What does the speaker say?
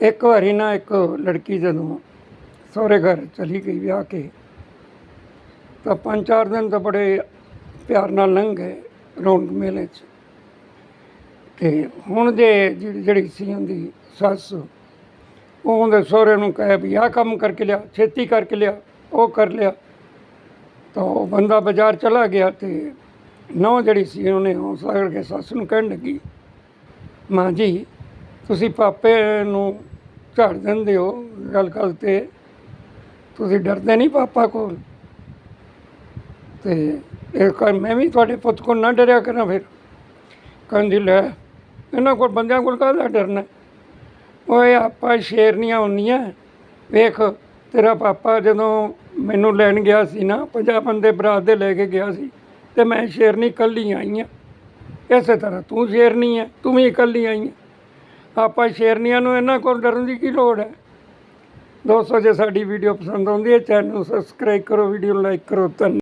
ਇੱਕ ਵਾਰੀ ਨਾ ਇੱਕ ਲੜਕੀ ਜਦੋਂ ਸਹੁਰੇ ਘਰ ਚਲੀ ਗਈ ਵਿਆਹ ਕੇ, ਤਾਂ ਪੰਜ ਚਾਰ ਦਿਨ ਤਾਂ ਬੜੇ ਪਿਆਰ ਨਾਲ ਲੰਘ ਗਏ ਰੌਣਕ ਮੇਲੇ 'ਚ। ਤੇ ਹੁਣ ਜੇ ਜਿਹੜੀ ਜਿਹੜੀ ਸੀ ਉਹਦੀ ਸੱਸ, ਉਹ ਉਹਦੇ ਸਹੁਰੇ ਨੂੰ ਕਹੇ ਵੀ ਆਹ ਕੰਮ ਕਰਕੇ ਲਿਆ, ਛੇਤੀ ਕਰਕੇ ਲਿਆ, ਉਹ ਕਰ ਲਿਆ। ਤਾਂ ਉਹ ਬੰਦਾ ਬਾਜ਼ਾਰ ਚਲਾ ਗਿਆ ਤੇ ਨੌ ਜਿਹੜੀ ਸੀ ਉਹਨੇ ਹੌਸਲਾ ਕਰਕੇ ਸੱਸ ਨੂੰ ਕਹਿਣ ਲੱਗੀ, ਮਾਂ ਜੀ, ਤੁਸੀਂ ਪਾਪੇ ਨੂੰ ਝਾੜ ਦਿੰਦੇ ਹੋ ਗੱਲ ਗੱਲ ਤੇ। ਤੁਸੀਂ ਡਰਦੇ ਨਹੀਂ ਪਾਪਾ ਕੋਲ? ਤੇ ਇਹ ਕਰ ਮੈਂ ਵੀ ਤੁਹਾਡੇ ਪੁੱਤ ਕੋਲ ਨਾ ਡਰਿਆ ਕਰਾਂ ਫਿਰ। ਕਹਿੰਦੀ, ਲੈ, ਇਹਨਾਂ ਕੋਲ ਬੰਦਿਆਂ ਕੋਲ ਕਾਹਦਾ ਡਰਨਾ? ਓਏ, ਆਪਾਂ ਸ਼ੇਰਨੀਆਂ ਹੁੰਦੀਆਂ। ਵੇਖ, ਤੇਰਾ ਪਾਪਾ ਜਦੋਂ ਮੈਨੂੰ ਲੈਣ ਗਿਆ ਸੀ ਨਾ, ਪੰਜਾਹ ਬੰਦੇ ਬਰਾਤ ਦੇ ਲੈ ਕੇ ਗਿਆ ਸੀ, ਤੇ ਮੈਂ ਸ਼ੇਰਨੀ ਇਕੱਲੀ ਆਈ ਹਾਂ ਇਸੇ ਤਰ੍ਹਾਂ ਤੂੰ ਸ਼ੇਰਨੀ ਹੈ ਤੂੰ ਵੀ ਇਕੱਲੀ ਆਈ ਹੈ ਆਪਾਂ ਸ਼ੇਰਨੀਆਂ ਨੂੰ ਇਹਨਾਂ ਕੋਲ ਡਰਨ ਦੀ ਕੀ ਲੋੜ ਹੈ? ਦੋਸਤੋ, ਜੇ ਸਾਡੀ ਵੀਡੀਓ ਪਸੰਦ ਆਉਂਦੀ ਹੈ ਚੈਨਲ ਨੂੰ ਸਬਸਕ੍ਰਾਈਬ ਕਰੋ ਵੀਡੀਓ ਨੂੰ ਲਾਈਕ ਕਰੋ ਧੰਨ